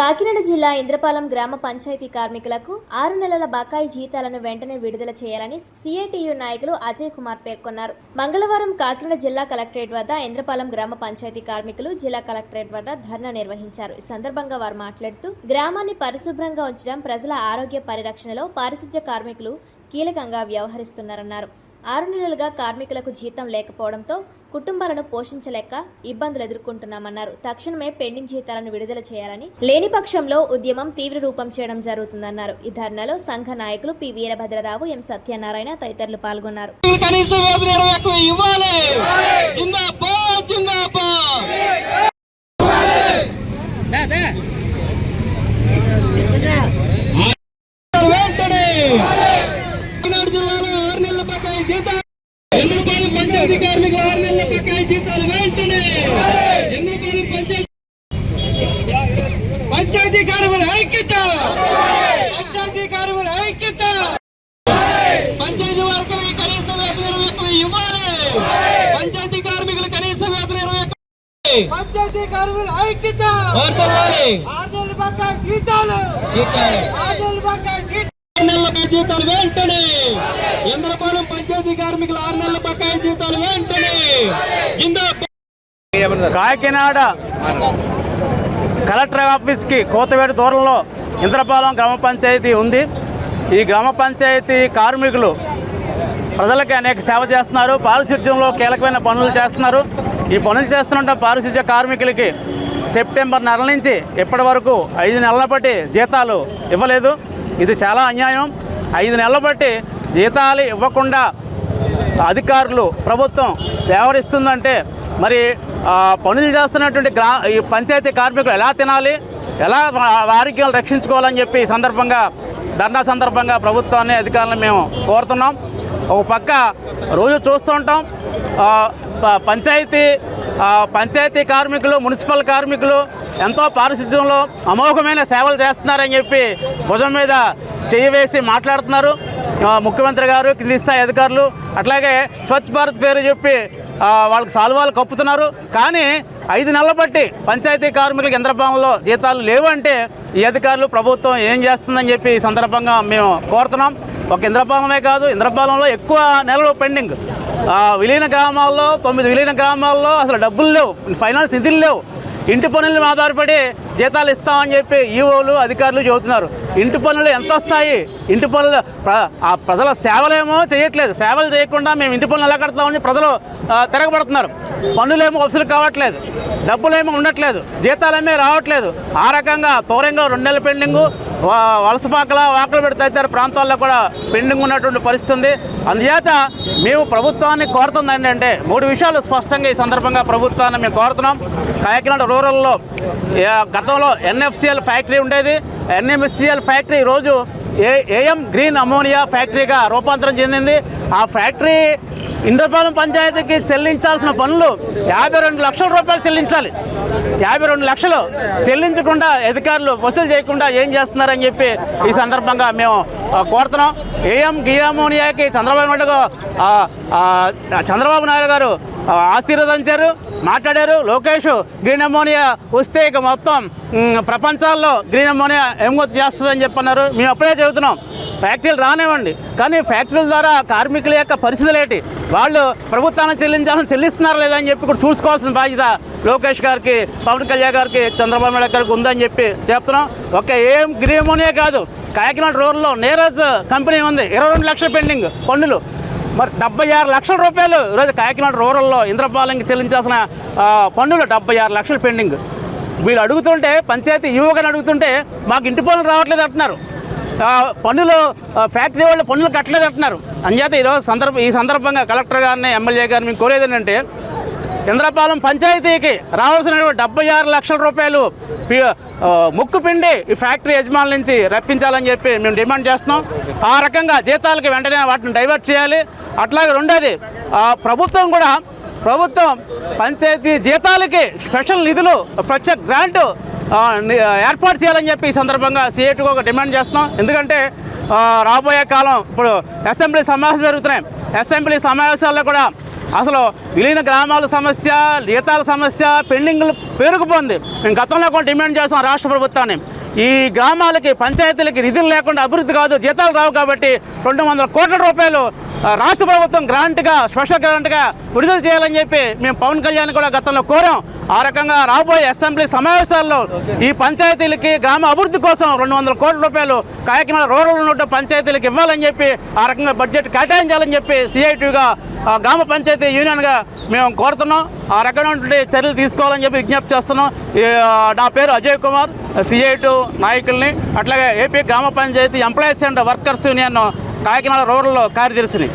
కాకినాడ జిల్లా ఇంద్రపాలెం గ్రామ పంచాయతీ కార్మికులకు ఆరు నెలల బకాయి జీతాలను వెంటనే విడుదల చేయాలని సిఐటియు నాయకులు అజయ్ కుమార్ పేర్కొన్నారు. మంగళవారం కాకినాడ జిల్లా కలెక్టరేట్ వద్ద ఇంద్రపాలెం గ్రామ పంచాయతీ కార్మికులు జిల్లా కలెక్టరేట్ వద్ద ధర్నా నిర్వహించారు. ఈ సందర్భంగా వారు మాట్లాడుతూ గ్రామాన్ని పరిశుభ్రంగా ఉంచడం ప్రజల ఆరోగ్య పరిరక్షణలో పారిశుధ్య కార్మికులు కీలకంగా వ్యవహరిస్తున్నారన్నారు. ఆరు నెలలుగా కార్మికులకు జీతం లేకపోవడంతో కుటుంబాలను పోషించలేక ఇబ్బందులు ఎదుర్కొంటున్నామన్నారు. తక్షణమే పెండింగ్ జీతాలను విడుదల చేయాలని లేని పక్షంలో ఉద్యమం తీవ్ర రూపం చేయడం జరుగుతుందన్నారు. ఈ ధర్నాలో సంఘ నాయకులు పి. వీరభద్రరావు ఎం. సత్యనారాయణ తదితరులు పాల్గొన్నారు. జిందాబాద్ జిందాబాద్ వెంటనే కాకినాడ జిల్లాలో ఆరు నెలల బకాయి జీతాలు పంచాయతీ కార్మికుల ఆరు నెలల బకాయి జీతాలు వెంటనే! ఎందుపాలెం పంచాయతీ పంచాయతీ కార్మికుల ఐక్యత! పంచాయతీ కార్మికుల ఐక్యత! పంచాయతీ వర్గాలకి కనీస వేతన ఇరవై ఒక్క ఇవ్వాలి! పంచాయతీ కార్మికులు కనీస వేతన ఇరవై ఒక్క పంచాయతీ కార్మికుల ఐక్యత! వర్ధిల్లాలి. ఆర్డర్లు బకాయి జీతాలు! ఆర్డర్లు బకాయి జీతాలు. ఆరు నెలల బకాయి జీతాలు వెంటనే. ఇంద్రపాలెం పంచాయతీ కార్మికుల ఆరు నెలల బకాయి జీతాలు వెంటనే. కాకినాడ కలెక్టర్ ఆఫీస్కి కోతవేడు దూరంలో ఇంద్రపాలెం గ్రామ పంచాయతీ ఉంది. ఈ గ్రామ పంచాయతీ కార్మికులు ప్రజలకి అనేక సేవ చేస్తున్నారు. పారిశుధ్యంలో కీలకమైన పనులు చేస్తున్నారు. ఈ పనులు చేస్తున్న పారిశుధ్య కార్మికులకి సెప్టెంబర్ నెల నుంచి ఇప్పటి వరకు ఐదు నెలల బట్టి జీతాలు ఇవ్వలేదు. ఇది చాలా అన్యాయం. ఐదు నెలల బట్టి జీతాలు ఇవ్వకుండా అధికారులు ప్రభుత్వం వ్యవహరిస్తుందంటే మరి పనులు చేస్తున్నటువంటి గ్రా ఈ పంచాయతీ కార్మికులు ఎలా తినాలి? ఎలా ఆరోగ్యాలు రక్షించుకోవాలని చెప్పి ఈ సందర్భంగా ధర్నా సందర్భంగా ప్రభుత్వాన్ని అధికారులను మేము కోరుతున్నాం. ఒక పక్క రోజు చూస్తూ ఉంటాం. ప- పంచాయతీ పంచాయతీ కార్మికులు మున్సిపల్ కార్మికులు ఎంతో పారిశుధ్యంలో అమోఘమైన సేవలు చేస్తున్నారని చెప్పి భుజం మీద చెయ్యి వేసి మాట్లాడుతున్నారు. ముఖ్యమంత్రి గారు కింది స్థాయి అధికారులు అట్లాగే స్వచ్ఛ భారత్ పేరు చెప్పి వాళ్ళకి సాల్వాలు కప్పుతున్నారు. కానీ ఐదు నెలల బట్టి పంచాయతీ కార్మికులకు ఇంద్రభావంలో జీతాలు లేవు అంటే ఈ అధికారులు ప్రభుత్వం ఏం చేస్తుందని చెప్పి ఈ సందర్భంగా మేము కోరుతున్నాం. ఒక ఇంద్రపాలెమే కాదు ఇంద్రపాలెంలో ఎక్కువ నెలలు పెండింగ్. విలీన గ్రామాల్లో తొమ్మిది విలీన గ్రామాల్లో అసలు డబ్బులు లేవు. ఫైనాన్స్ నిధులు లేవు. ఇంటి పనులను ఆధారపడి జీతాలు ఇస్తామని చెప్పి ఈఓలు అధికారులు చెబుతున్నారు. ఇంటి పనులు ఎంత వస్తాయి? ఇంటి పనులు ఆ ప్రజల సేవలేమో చేయట్లేదు. సేవలు చేయకుండా మేము ఇంటి పనులు ఎలా కడతామని ప్రజలు తిరగబడుతున్నారు. పనులేమో వసూలు కావట్లేదు. డబ్బులేమో ఉండట్లేదు. జీతాలేమీ రావట్లేదు. ఆ రకంగా తోరంగా రెండు నెలల పెండింగు వలసపాకల వాకలు పెడితే తదితర ప్రాంతాల్లో కూడా పెండింగ్ ఉన్నటువంటి పరిస్థితి ఉంది. అందుచేత మేము ప్రభుత్వాన్ని కోరుతుంది ఏంటంటే మూడు విషయాలు స్పష్టంగా ఈ సందర్భంగా ప్రభుత్వాన్ని మేము కోరుతున్నాం. కాకినాడ రూరల్లో గత గతంలో ఎన్ఎఫ్సిఎల్ ఫ్యాక్టరీ ఉండేది. ఎన్ఎంఎస్సిఎల్ ఫ్యాక్టరీ ఈరోజు ఏ ఏఎం గ్రీన్ అమోనియా ఫ్యాక్టరీగా రూపాంతరం చెందింది. ఆ ఫ్యాక్టరీ ఇంద్రపాలెం పంచాయతీకి చెల్లించాల్సిన పనులు యాభై రెండు లక్షల రూపాయలు చెల్లించాలి. యాభై రెండు లక్షలు చెల్లించకుండా అధికారులు వసూలు చేయకుండా ఏం చేస్తున్నారని చెప్పి ఈ సందర్భంగా మేము కోరుతున్నాం. ఏఎం గియామోనియాకి చంద్రబాబు నాయుడు చంద్రబాబు నాయుడు గారు ఆశీర్వదించారు మాట్లాడారు. లోకేష్ గ్రీన్ అమోనియా వస్తే ఇక మొత్తం ప్రపంచాల్లో గ్రీన్ అమోనియా ఎగుమతి చేస్తుందని చెప్పన్నారు. మేము అప్పుడే చెబుతున్నాం. ఫ్యాక్టరీలు రానివ్వండి. కానీ ఫ్యాక్టరీల ద్వారా కార్మికుల యొక్క పరిస్థితులు ఏంటి వాళ్ళు ప్రభుత్వాన్ని చెల్లించాలని చెల్లిస్తున్నారా లేదా అని చెప్పి కూడా చూసుకోవాల్సిన బాధ్యత లోకేష్ గారికి పవన్ కళ్యాణ్ గారికి చంద్రబాబు నాయుడు గారికి ఉందని చెప్పి చెప్తున్నాం. ఒక ఏం గ్రీమోనే కాదు. కాకినాడ రోడ్లో నీరజ్ కంపెనీ ఉంది. ఇరవై రెండు లక్షల పెండింగ్ పన్నులు. మరి డెబ్బై ఆరు లక్షల రూపాయలు ఈరోజు కాకినాడ రూరల్లో ఇంద్రపాలెంకి చెల్లించాల్సిన పన్నులు డెబ్బై ఆరు లక్షల పెండింగ్. వీళ్ళు అడుగుతుంటే పంచాయతీ యువకుని అడుగుతుంటే మాకు ఇంటి పనులు రావట్లేదు అంటున్నారు. పనులు పన్నులు ఫ్యాక్టరీ వాళ్ళు పన్నులు కట్టలేదు అంటున్నారు. అంచేత ఈరోజు సందర్భ ఈ సందర్భంగా కలెక్టర్ గారిని ఎమ్మెల్యే గారిని మేము కోరేది ఏంటంటే ఇంద్రపాలెం పంచాయతీకి రావాల్సిన డెబ్బై ఆరు లక్షల రూపాయలు పి- ముక్కు పిండి ఈ ఫ్యాక్టరీ యజమానుల నుంచి రప్పించాలని చెప్పి మేము డిమాండ్ చేస్తున్నాం. ఆ రకంగా జీతాలకి వెంటనే వాటిని డైవర్ట్ చేయాలి. అట్లాగే రెండోది ప్రభుత్వం కూడా ప్రభుత్వం పంచాయతీ జీతాలకి స్పెషల్ నిధులు ప్రత్యేక గ్రాంట్ ఏర్పాటు చేయాలని చెప్పి ఈ సందర్భంగా సిఐటికి ఒక డిమాండ్ చేస్తున్నాం. ఎందుకంటే రాబోయే కాలం ఇప్పుడు అసెంబ్లీ సమావేశాలు జరుగుతున్నాయి. అసెంబ్లీ సమావేశాల్లో కూడా అసలు విలీన గ్రామాల సమస్య జీతాల సమస్య పెండింగ్లు పెరిగిపోయింది మేము గతంలో కూడా డిమాండ్ చేస్తాం రాష్ట్ర ప్రభుత్వాన్ని. ఈ గ్రామాలకి పంచాయతీలకి నిధులు లేకుండా అభివృద్ధి కాదు జీతాలు రావు కాబట్టి రెండు వందల కోట్ల రూపాయలు రాష్ట్ర ప్రభుత్వం గ్రాంట్గా స్పెషల్ గ్రాంట్గా విడుదల చేయాలని చెప్పి మేము పవన్ కళ్యాణ్ కూడా గతంలో కోరాం. ఆ రకంగా రాబోయే అసెంబ్లీ సమావేశాల్లో ఈ పంచాయతీలకి గ్రామ అభివృద్ధి కోసం రెండు వందల కోట్ల రూపాయలు కాకినాడ రూరల్ ఉన్న పంచాయతీలకు ఇవ్వాలని చెప్పి ఆ రకంగా బడ్జెట్ కేటాయించాలని చెప్పి సిఐటిగా గ్రామ పంచాయతీ యూనియన్గా మేము కోరుతున్నాం. ఆ రకమైనటువంటి చర్యలు తీసుకోవాలని చెప్పి విజ్ఞప్తి చేస్తున్నాం. నా పేరు అజయ్ కుమార్ సిఐటు నాయకుల్ని అట్లాగే ఏపీ గ్రామ panchayat employees and workers union Kakinada rural కార్యదర్శిని.